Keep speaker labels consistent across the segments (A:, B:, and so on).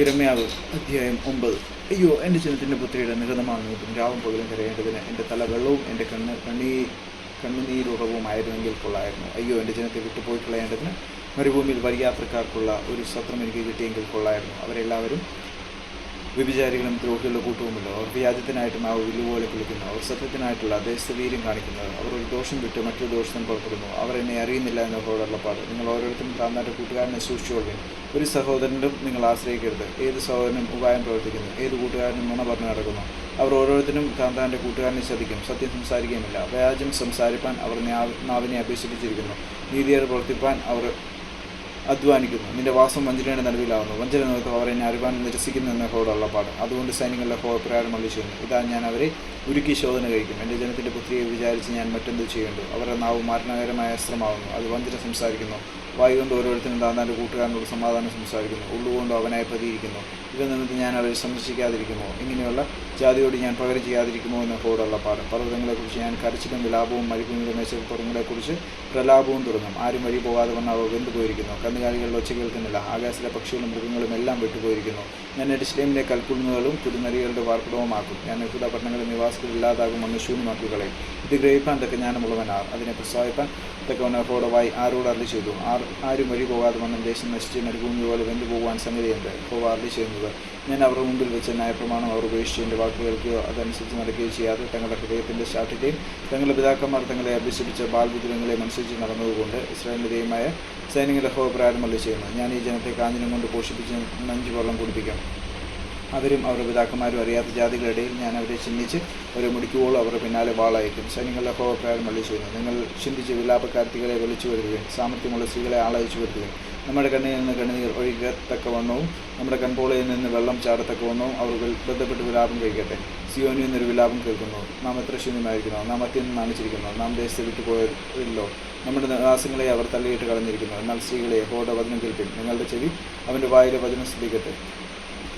A: ഇരമ്യാവ് അധ്യായം ഒമ്പത്. അയ്യോ എന്റെ ചിഹ്നത്തിന്റെ പുത്രിയുടെ നിഗതമാണ് നോക്കും രാവും പകലും കരയേണ്ടതിന് എന്റെ തല വെള്ളവും എന്റെ കണ്ണ് കണ്ണീ കണ്ണുനീരുറവുമായിരുന്നെങ്കിൽ കൊള്ളായിരുന്നു. അയ്യോ എന്റെ ജനത്തെ വിട്ടുപോയി കളയേണ്ടതിന് മരുഭൂമിയിൽ വരിയാത്രക്കാർക്കുള്ള ഒരു സത്രം എനിക്ക് കിട്ടിയെങ്കിൽ കൊള്ളായിരുന്നു. അവരെല്ലാവരും വ്യഭിചാരികളും ദ്രോഹികളുടെ കൂട്ടവുമല്ലോ അവർ വ്യാജത്തിനായിട്ടും ആ വില്ലുപോലെ കുളിക്കുന്നു അവർ സത്യത്തിനായിട്ടുള്ള ദേശവീര്യം കാണിക്കുന്നത് അവർ ഒരു ദോഷം വിട്ട് മറ്റൊരു ദോഷത്തിന് പുറപ്പെടുന്നു. അവർ എന്നെ അറിയുന്നില്ല എന്നതോടുള്ളപ്പാട് നിങ്ങൾ ഓരോരുത്തരും താന്താന്റെ കൂട്ടുകാരനെ സൂക്ഷിച്ചുകൊള്ളുവിൻ ഒരു സഹോദരനും നിങ്ങൾ ആശ്രയിക്കരുത്. ഏത് സഹോദരനും ഉപായം പ്രവർത്തിക്കുന്നു. ഏത് കൂട്ടുകാരനും നുണ പറഞ്ഞു നടക്കുന്നു. അവർ ഓരോരുത്തരും താന്താന്റെ കൂട്ടുകാരനെ ചതിക്കും സത്യം സംസാരിക്കുകയുമില്ല. വ്യാജം സംസാരിപ്പാൻ അവർ നാവിനെ അപേക്ഷിപ്പിച്ചിരിക്കുന്നു നീതിയേറെ പ്രവർത്തിപ്പാൻ അവർ അധ്വാനിക്കുന്നു. നിന്റെ വാസം വഞ്ചനയുടെ നടുവിലാവുന്നു. വഞ്ചന നിർത്തും അവരെ അറിവാൻ നിരസിക്കുന്നു എന്ന ഹോടുള്ള പാട്. അതുകൊണ്ട് സൈന്യങ്ങളുടെ ഹോ പ്രകാരം ചെയ്യുന്നു. ഇതാ ഞാൻ അവരെ ഉരുക്കി ശോധന കഴിക്കും. എന്റെ ജനത്തിന്റെ പുത്രിയെ വിചാരിച്ച് ഞാൻ മറ്റെന്ത് ചെയ്യേണ്ടു അവരുടെ നാവ് മരണകരമായ അസ്ത്രമാവുന്നു. അത് വഞ്ചന സംസാരിക്കുന്നു. വായു കൊണ്ട് ഓരോരുത്തരും താന്താന്റെ കൂട്ടുകാരനോട് സമാധാനം സംസാരിക്കുന്നു ഉള്ളുകൊണ്ട് അവനായി പതിയിരിക്കുന്നു ഇത് നിന്നിട്ട് ഞാൻ അവരെ സന്ദർശിക്കാതിരിക്കുമോ ഇങ്ങനെയുള്ള ജാതിയോട് ഞാൻ പകരം ചെയ്യാതിരിക്കുമോ എന്ന ഹോടുള്ള പാട് പർവതങ്ങളെക്കുറിച്ച് ഞാൻ കരച്ചിലും വിലാപവും മരുഭൂമിയുടെ മേശപ്പുറങ്ങളെക്കുറിച്ച് പ്രലാപവും തുടങ്ങും. ആരും വഴി പോകാതെ വന്ന് അവ വെന്തു പോയിരിക്കുന്നു. കന്നുകാലികളുടെ ഒച്ച കേൾക്കുന്നില്ല. ആകാശത്തിലെ പക്ഷികളും മൃഗങ്ങളും എല്ലാം വിട്ടുപോയിരിക്കുന്നു. ഞാൻ എഡിസ്ലേമിലെ കൽക്കുന്നുകളും കുരുനരികളുടെ വാർപ്പിടവുമാക്കും. ഞാൻ യഹൂദ പട്ടണങ്ങളിൽ നിവാസികൾ ഇല്ലാതാകും ഗ്രഹിപ്പാൻ തക്ക ജ്ഞാനമുള്ളവനാർ അതിനെ പ്രസ്താവിപ്പാൻ തക്കവനോട് വായി ആരോട് അരളി ചെയ്തു? ആർ ആരും വഴി പോകാതെ വന്ന ദേശം നശിച്ച് മരുഭൂമി പോലെ വെന്തു പോകുവാൻ സംഗതിയുണ്ട് ഹോവ അരളി ചെയ്യുന്നത്. ഞാൻ അവരുടെ മുമ്പിൽ വെച്ച ന്യായപ്രമാണം അവർ ഉപേക്ഷിച്ച് എന്റെ വാക്ക് കേൾക്കുകയോ അതനുസരിച്ച് നടക്കുകയോ ചെയ്യാതെ തങ്ങളുടെ ഹൃദയത്തിന്റെ ശാഠ്യത്തെയും തങ്ങളുടെ പിതാക്കന്മാർ തങ്ങളെ അഭ്യസിപ്പിച്ച ബാൽബുദ്ധിരങ്ങളെയും അനുസരിച്ച് നടന്നതുകൊണ്ട് ഇസ്രായേലിന്റെ ദൈവമായ സൈനികരുടെ ഹോ പ്രാരംഭം ചെയ്യുന്നു. ഞാൻ ഈ ജനത്തെ കാഞ്ഞിനും കൊണ്ട് പോഷിപ്പിച്ച് നഞ്ചു വെള്ളം കുടിപ്പിക്കാം. അവരും അവരുടെ പിതാക്കന്മാരും അറിയാത്ത ജാതികളുടെ ഇടയിൽ ഞാൻ അവരെ ചിന്തിച്ച് അവരെ മുടിക്കുവോളം അവരുടെ പിന്നാലെ വാളയക്കും. സൈന്യങ്ങളുടെ ഹോപ്രകാരം വിളിച്ചു വരുന്നു നിങ്ങൾ ചിന്തിച്ച് വിലാപക്കാർത്തികളെ വിളിച്ചു വരുത്തുകയും സാമർത്ഥ്യമുള്ള സ്ത്രീകളെ ആളയച്ചു വരുത്തുകയും നമ്മുടെ കണ്ണിൽ നിന്ന് കണ്ണുനീർ ഒഴുകത്തക്കവണ്ണവും നമ്മുടെ കൺപോളയിൽ നിന്ന് വെള്ളം ചാടത്തക്കവണ്ണവും അവർ ബന്ധപ്പെട്ട് വിലാപം കഴിക്കട്ടെ. സിയോനിൽ നിന്നൊരു വിലാപം കേൾക്കുന്നു. നാം എത്ര ശൂന്യമായിരിക്കുന്നു? നാം അത്യന്തം നാണിച്ചിരിക്കുന്നു. നാം ദേശത്തെ വിട്ടുപോയല്ലോ നമ്മുടെ നിവാസങ്ങളെ അവർ തള്ളിയിട്ട് കളഞ്ഞിരിക്കുന്നു. എന്നാൽ സ്ത്രീകളെ ഹോട വചനം കേൾക്കും നിങ്ങളുടെ ചെവി അവന്റെ വായിലെ വചനം ശ്രദ്ധിക്കട്ടെ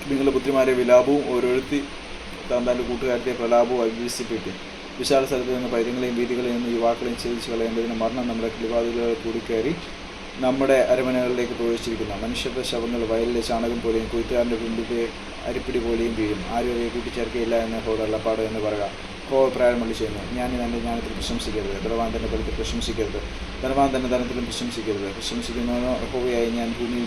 A: നിങ്ങളുടെ പുത്രിമാരെ വിലാപവും ഓരോരുത്തി താൻ തന്റെ കൂട്ടുകാരത്തെ പ്രലാപവും അഭ്യസിപ്പിക്കും വിശാല സ്ഥലത്ത് നിന്ന് പൈതങ്ങളെയും വീതികളെയും നിന്ന് യുവാക്കളെയും ഛേദിച്ച് കളയേണ്ടതിന് മരണം നമ്മുടെ കിളിവാതിലുകൾ കൂടിക്കയറി നമ്മുടെ അരമനകളിലേക്ക് പ്രവേശിച്ചിരിക്കുന്നു. മനുഷ്യരുടെ ശവങ്ങൾ വയലിലെ ചാണകം പോലെയും കൊയ്ത്തുകാരന്റെ പിമ്പിലെ അരിപ്പിടി പോലെയും വീഴും. ആരും അവയെ കൂട്ടിച്ചേർക്കയില്ല എന്ന ഹോടല്ലപ്പാട് എന്ന് പറയുക. ഹോ പ്രായമുള്ളി ചെയ്യുന്നു. ഞാൻ തന്നെ ജ്ഞാനത്തിൽ പ്രശംസിക്കരുത്. ധനവാൻ തന്നെ ബലത്തിൽ പ്രശംസിക്കരുത്. ധനവാൻ തന്നെ ധനത്തിലും പ്രശംസിക്കരുത്. പ്രശംസിക്കുന്നവനോ ഹോവയായി ഞാൻ ഭൂമിയിൽ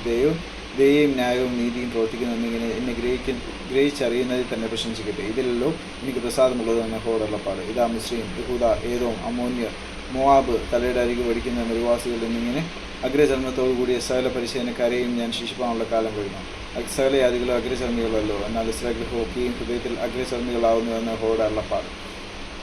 A: ദയയും ന്യായവും നീതിയും പ്രവർത്തിക്കുന്നു എന്നിങ്ങനെ എന്നെ ഗ്രഹിക്ക ഗ്രഹിച്ചറിയുന്നതിൽ തന്നെ പ്രശംസിക്കട്ടെ. ഇതിലല്ലോ എനിക്ക് പ്രസാദമുള്ളത് എന്ന ഹോടുള്ളപ്പാട്. ഇതാ മിശ്രീം യഹൂദ ഏതോം അമോന്യർ മോവാബ് തലയുടെ അരികെ പഠിക്കുന്ന നിർവാസികൾ എന്നിങ്ങനെ അഗ്രചർമ്മത്തോടു കൂടിയ സകല പരിശീലനക്കാരെയും ഞാൻ ശിശുപ്പാനുള്ള കാലം കഴിഞ്ഞു. സകല ജാതികളും അഗ്രചർമ്മികളല്ലോ എന്നാൽ ഇസ്രായേൽ ഹോക്കിയും ഹൃദയത്തിൽ അഗ്രചർമ്മികളാവുന്നു എന്ന ഹോട് അള്ളപ്പാട്